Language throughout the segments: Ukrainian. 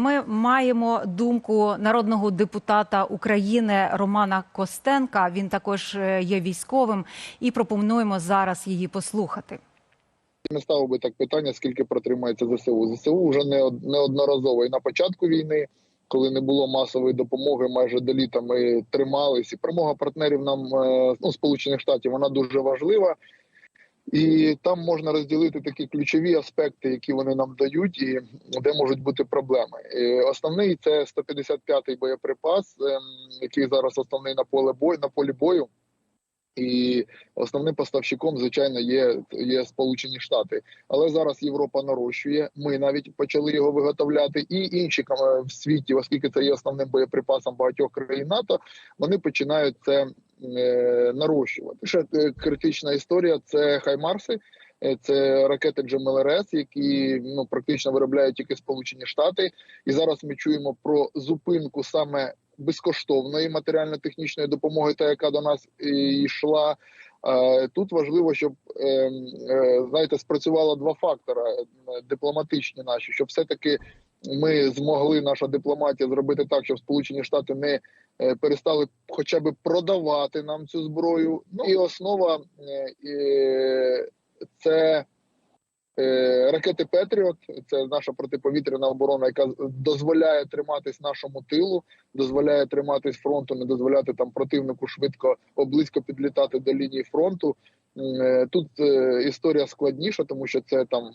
Ми маємо думку народного депутата України Романа Костенка. Він також е, є військовим, і пропонуємо зараз її послухати. Не ставив би так питання, скільки протримається ЗСУ. ЗСУ вже не од- неодноразово і на початку війни, коли не було масової допомоги, майже до літа ми тримались. І перемога партнерів нам е, ну, Сполучених Штатів вона дуже важлива. І там можна розділити такі ключові аспекти, які вони нам дають, і де можуть бути проблеми. І основний це 155-й боєприпас, ем, який зараз основний на поле бою на полі бою. І основним поставщиком, звичайно, є, є Сполучені Штати. Але зараз Європа нарощує. Ми навіть почали його виготовляти, і інші кам- в світі, оскільки це є основним боєприпасом багатьох країн НАТО, вони починають це е, нарощувати. Ще е, критична історія це Хаймарси. Е, Це ракети GMLRS, які ну практично виробляють тільки Сполучені Штати, і зараз ми чуємо про зупинку саме безкоштовної матеріально-технічної допомоги, та яка до нас йшла. Е, Тут важливо, щоб е, е, знаєте, спрацювало два фактора е, дипломатичні наші, щоб все-таки ми змогли наша дипломатія зробити так, щоб Сполучені Штати не е, перестали хоча б продавати нам цю зброю. Ну і основа е, це е, ракети Петріот. Це наша протиповітряна оборона, яка дозволяє триматись нашому тилу, дозволяє триматись фронту, не дозволяти там противнику швидко близько підлітати до лінії фронту. Тут історія складніша, тому що це там.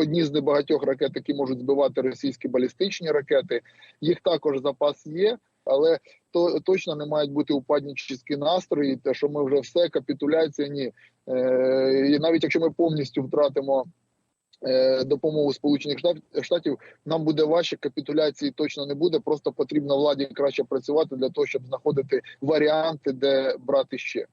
Одні з небагатьох ракет, які можуть збивати російські балістичні ракети. Їх також запас є, але то точно не мають бути упаднічі настрої. Те, що ми вже все, капітуляція, ні. Е, і навіть якщо ми повністю втратимо е, допомогу Сполучених Штат- Штатів, нам буде важче, капітуляції точно не буде. Просто потрібно владі краще працювати для того, щоб знаходити варіанти, де брати ще.